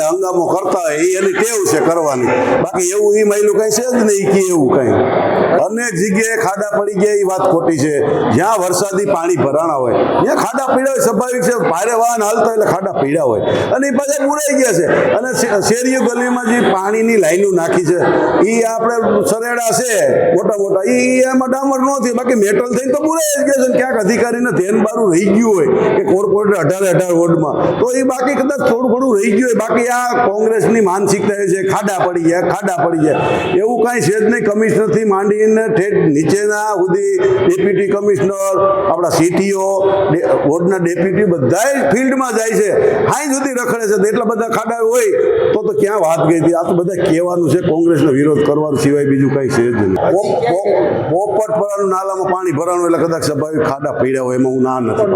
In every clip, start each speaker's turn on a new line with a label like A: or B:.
A: એટલે હંગામો કરતા હોય એ એની ટેવ છે કરવાની. બાકી એવું એ મહિલું કઈ છે જ નહીં કે એવું કઈ. અનેક જગ્યાએ ખાડા પડી ગયા એ વાત ખોટી છે. જ્યાં વરસાદી પાણી ભરાણા હોય, ત્યાં ખાડા પીડા હોય, સ્વાભાવિક છે, ભારે વાહન હાલતા એટલે ખાડા પીડા હોય. અને એ પાછા બુરાઈ ગયા છે. અને શેરીઓ ગલીમાં જે પાણીની લાઈનો નાખી છે એ આપણે સરેડા છે, મોટા મોટા. એ એમાં ડામર નથી બાકી મેટલ થઈને તો બુરાઈ જ ગયા છે ક્યાંક અધિકારીને ધ્યાન બારું રહી ગયું હોય કે કોર્પોરેટ અઢારે અઢાર વોર્ડમાં. તો એ બાકી કદાચ થોડું ઘણું રહી ગયું હોય, બાકી આ કોંગ્રેસની માનસિકતા એ છે, ખાડા પડી ગયા, ખાડા પડી ગયા. એવું કાંઈ છે જ નહીં, કમિશનરથી માંડીને ઠેઠ નીચેના સુધી ડેપ્યુટી કમિશનર, આપણા સીટીઓ બોર્ડના ડેપ્યુટી બધા ફિલ્ડમાં જાય છે. હાઈ સુધી રખડે છે, એટલા બધા ખાડા હોય. તો તો ક્યાં વાત ગઈ હતી? આ તો બધા કહેવાનું છે કોંગ્રેસનો વિરોધ કરવાનો સિવાય બીજું કાંઈ છે જ નહીં. પોપટ ભરાનું નાલામાં પાણી ભરાનું એટલે કદાચ સ્વાભાવિક ખાડા પીડ્યા હોય એમાં હું ના નથી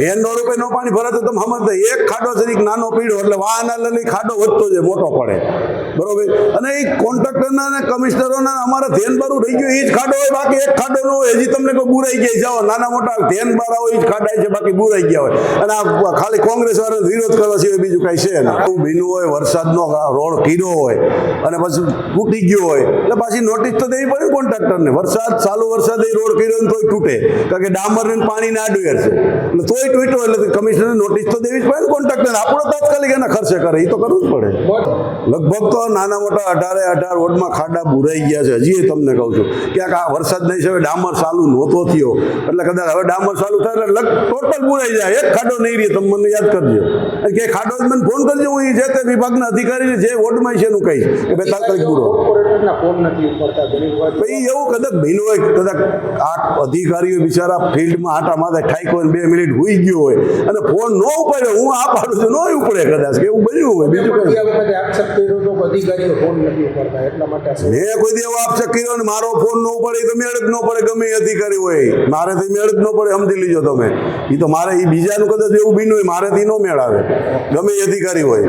A: મેન રોડ ઉપર નો પાણી ભરાતું તમે સમજતા એક ખાડો જરીક નાનો પીડો એટલે વાહન લઈ ખાડો વધતો જાય મોટો પડે. બરોબર? અને એ કોન્ટ્રાક્ટરના અને કમિશનરોના અમારા ધ્યાન બારું રહી ગયું એ જ ખાડો હોય બાકી એક ખાડો ન હોય હજી તમને કોઈ બુરાઈ ગયા જાઓ નાના મોટા ધ્યાન બારા હોય એ જ ખાડાય છે બાકી બુરાઈ ગયા હોય. અને આ ખાલી કોંગ્રેસ વાળા વિરોધ કરવા સિવાય બીજું કાંઈ છે ને આવું ભીનું હોય વરસાદનો રોડ કીરો હોય અને પછી તૂટી ગયો હોય એટલે પાછી નોટિસ તો દેવી પડે કોન્ટ્રાક્ટરને. વરસાદ ચાલુ વરસાદ એ રોડ કર્યો ને તોય તૂટે. કારણ કે ડામર ને પાણી ના ડુયર છે. એટલે તોય તૂટ્યો એટલે કમિશનરને નોટિસ તો દેવી જ પડે ને કોન્ટ્રાક્ટરને. આપણો તાત્કાલિક એના ખર્ચે કરે એ તો કરવું જ પડે. લગભગ તો નાના મોટા અઢારે અઢાર વોર્ડમાં ખાડા બુરાઈ ગયા છે. હજી તમને કહું છું. ક્યાંક આ વરસાદ નહીં છે, હવે ડામર ચાલુ નહોતો થયો. એટલે કદાચ હવે ડામર ચાલુ થાય એટલે ટોટલ બુરાઈ જાય. એક ખાડો નહીં રહે તમે મને યાદ કરજો. કે ખાડો જ મને ફોન કરજો. હું જે તે વિભાગના અધિકારીને જે વોર્ડમાં છે એનું કહીશ. કે ભાઈ તાત્કાલિક બુરો ભાઈ એવું કદાચ ભીનો હોય કદાચ આ અધિકારીઓ બિચારા ફિલ્ડમાં આટા માથે ઠાઈકો હોય બે મિનિટ હુઈ ગયો હોય અને ફોન ન ઉપાડ્યો હું આ પાડું છું, ન ઉપડે કદાચ. કે એવું બન્યું હોય. બીજું
B: અધિકારીઓ ફોન નથી ઉપાડતા એટલા માટે
A: મેં કોઈ દેવો ને મારો ફોન ન પડે તો મેળ જ ન પડે ગમે અધિકારી હોય. મારે તો મેળ જ ન પડે સમજી લીજો તમે. એ તો મારે એ બીજાનું કદાચ એવું બીનું હોય મારે થી ન મેળ આવે. ગમે અધિકારી હોય.